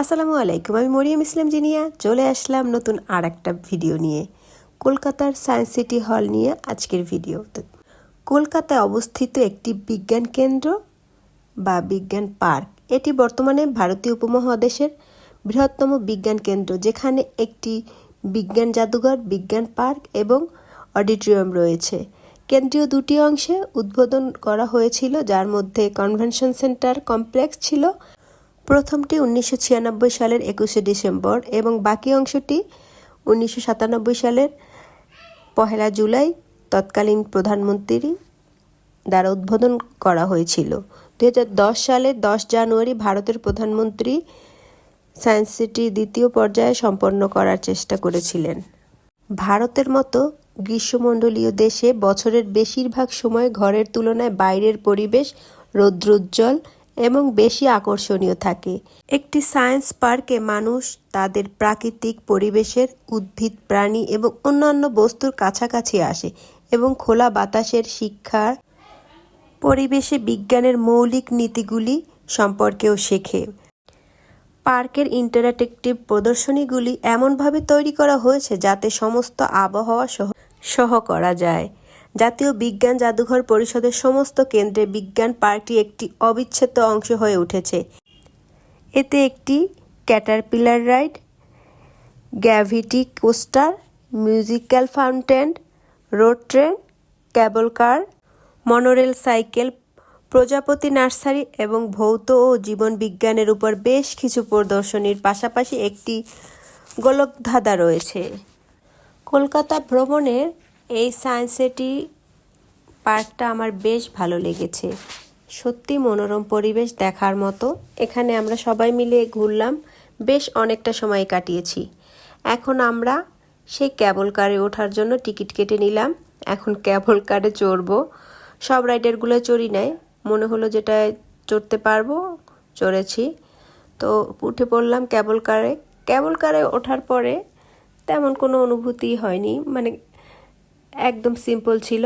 আসসালামু আলাইকুম, আমি মরিয়ম ইসলাম জিনিয়া। চলে আসলাম নতুন আর একটা ভিডিও নিয়ে। কলকাতার সায়েন্স সিটি হল নিয়ে আজকের ভিডিও। কলকাতায় অবস্থিত একটি বিজ্ঞান কেন্দ্র বা বিজ্ঞান পার্ক। এটি বর্তমানে ভারতীয় উপমহাদেশের বৃহত্তম বিজ্ঞান কেন্দ্র, যেখানে একটি বিজ্ঞান জাদুঘর, বিজ্ঞান পার্ক এবং অডিটোরিয়াম রয়েছে। কেন্দ্রীয় দুটি অংশে উদ্বোধন করা হয়েছিল, যার মধ্যে কনভেনশন সেন্টার কমপ্লেক্স ছিল প্রথমটি উনিশশো ছিয়ানব্বই সালের একুশে ডিসেম্বর এবং বাকি অংশটি উনিশশো সাতানব্বই সালের পহেলা জুলাই তৎকালীন প্রধানমন্ত্রী দ্বারা উদ্বোধন করা হয়েছিল। দু হাজার দশ সালের দশ জানুয়ারি ভারতের প্রধানমন্ত্রী সায়েন্স সিটি দ্বিতীয় পর্যায়ে সম্পন্ন করার চেষ্টা করেছিলেন। ভারতের মতো গ্রীষ্মমণ্ডলীয় দেশে বছরের বেশিরভাগ সময় ঘরের তুলনায় বাইরের পরিবেশ, রৌদ্রোজ্জ্বল এবং বেশি আকর্ষণীয় থাকে। একটি সায়েন্স পার্কে মানুষ তাদের প্রাকৃতিক পরিবেশের উদ্ভিদ, প্রাণী এবং অন্যান্য বস্তুর কাছাকাছি আসে এবং খোলা বাতাসের শিক্ষার পরিবেশে বিজ্ঞানের মৌলিক নীতিগুলি সম্পর্কেও শেখে। পার্কের ইন্টারাক্টিভ প্রদর্শনীগুলি এমনভাবে তৈরি করা হয়েছে যাতে সমস্ত আবহাওয়া সহ সহ করা যায়। জাতীয় বিজ্ঞান জাদুঘর পরিষদের সমস্ত কেন্দ্রে বিজ্ঞান পার্কটি একটি অবিচ্ছেদ্য অংশ হয়ে উঠেছে। এতে একটি caterpillar ride, gravity coaster, musical fountain, road train, cable car, monorail cycle, প্রজাপতি নার্সারি এবং ভৌত ও জীবন বিজ্ঞানের উপর বেশ কিছু প্রদর্শনীর পাশাপাশি একটি গোলকধাঁধা রয়েছে। কলকাতা ভ্রমণের এই সায়েন্স সিটি পার্কটা আমার বেশ ভালো লেগেছে। সত্যি মনোরম পরিবেশ দেখার মতো। এখানে আমরা সবাই মিলে ঘুরলাম। বেশ অনেকটা সময় কাটিয়েছি। এখন আমরা সেই ক্যাবল কারে ওঠার জন্য টিকিট কেটে নিলাম। এখন ক্যাবল কারে চড়বো। সব রাইডারগুলো চড়ি নেয় মনে হলো যেটা চড়তে পারব, চড়েছি। তো উঠে পড়লাম ক্যাবল কারে। ক্যাবল কারে ওঠার পরে তেমন কোনো অনুভূতি হয়নি। মানে একদম সিম্পল ছিল।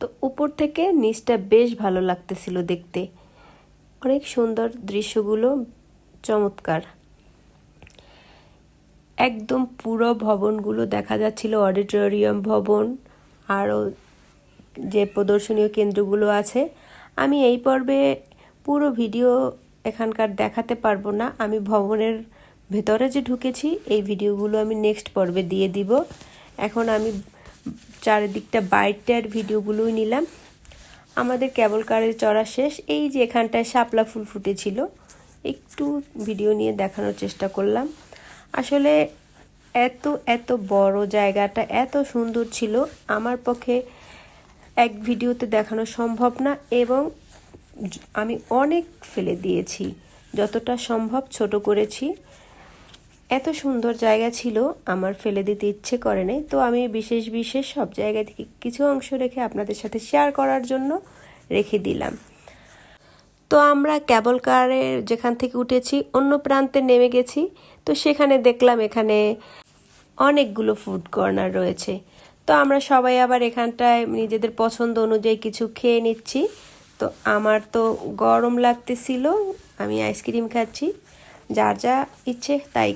তো উপর থেকে নিচটা বেশ ভালো লাগতেছিল দেখতে। অনেক সুন্দর দৃশ্যগুলো চমৎকার। একদম পুরো ভবনগুলো দেখা যাচ্ছিল, অডিটোরিয়াম ভবন, আরও যে প্রদর্শনীয় কেন্দ্রগুলো আছে। আমি এই পর্বে পুরো ভিডিও এখানকার দেখাতে পারব না। আমি ভবনের ভেতরে যে ঢুকেছি, এই ভিডিওগুলো আমি নেক্সট পর্বে দিয়ে দিব। এখন আমি চারিদিকটা বাইরটার ভিডিওগুলোই নিলাম। আমাদের কেবল কারে চড়া শেষ। এই যে এখানটায় শাপলা ফুল ফুটেছিল, একটু ভিডিও নিয়ে দেখানোর চেষ্টা করলাম। আসলে এত এত বড় জায়গাটা, এত সুন্দর ছিল, আমার পক্ষে এক ভিডিওতে দেখানো সম্ভব না এবং আমি অনেক ফেলে দিয়েছি। যতটা সম্ভব ছোট করেছি। এত সুন্দর জায়গা ছিল, আমার ফেলে দিতে ইচ্ছে করে নাই। তো আমি বিশেষ বিশেষ সব জায়গা থেকে কিছু অংশ রেখে আপনাদের সাথে শেয়ার করার জন্য রেখে দিলাম। তো আমরা ক্যাবল কারে যেখান থেকে উঠেছি, অন্য প্রান্তে নেমে গেছি। তো সেখানে দেখলাম এখানে অনেকগুলো ফুড কর্নার রয়েছে। তো আমরা সবাই আবার এখানটায় নিজেদের পছন্দ অনুযায়ী কিছু খেয়ে নিচ্ছি। তো আমার তো গরম লাগতেছিল, আমি আইসক্রিম খাচ্ছি। যার যা ইচ্ছে তাই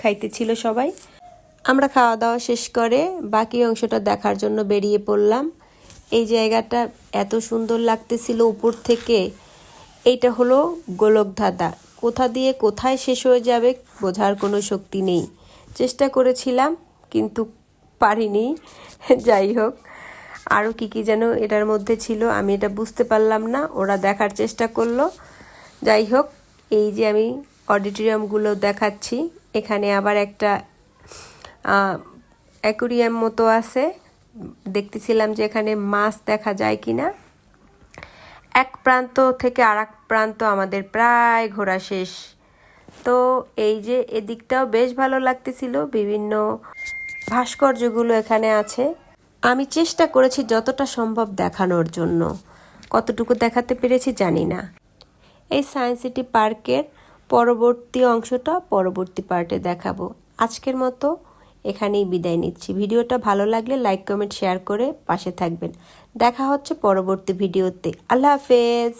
খাইতেছিল সবাই। আমরা খাওয়া দাওয়া শেষ করে বাকি অংশটা দেখার জন্য বেরিয়ে পড়লাম। এই জায়গাটা এত সুন্দর লাগতেছিল উপর থেকে। এইটা হলো গোলকধাঁধা। কোথা দিয়ে কোথায় শেষ হয়ে যাবে বোঝার কোনো শক্তি নেই। চেষ্টা করেছিলাম, কিন্তু পারিনি। যাই হোক আরও কী কী যেন এটার মধ্যে ছিল, আমি এটা বুঝতে পারলাম না। ওরা দেখার চেষ্টা করল। যাই হোক, এই যে আমি অডিটোরিয়ামগুলো দেখাচ্ছি। এখানে আবার একটা অ্যাকুরিয়াম মতো আছে। দেখতেছিলাম যে এখানে মাছ দেখা যায় কি না এক প্রান্ত থেকে আর প্রান্ত আমাদের প্রায় ঘোরা শেষ। তো এই যে এদিকটাও বেশ ভালো লাগতেছিল, বিভিন্ন ভাস্কর্যগুলো এখানে আছে। আমি চেষ্টা করেছি যতটা সম্ভব দেখানোর জন্য। কতটুকু দেখাতে পেরেছি জানি না। এই সায়েন্স সিটি পার্কের পরবর্তী অংশটা পরবর্তী পার্টে দেখাবো। আজকের মতো এখানেই বিদায় নিচ্ছি। ভিডিওটা ভালো লাগলে লাইক, কমেন্ট, শেয়ার করে পাশে থাকবেন। দেখা হচ্ছে পরবর্তী ভিডিওতে। আল্লাহ হাফেজ।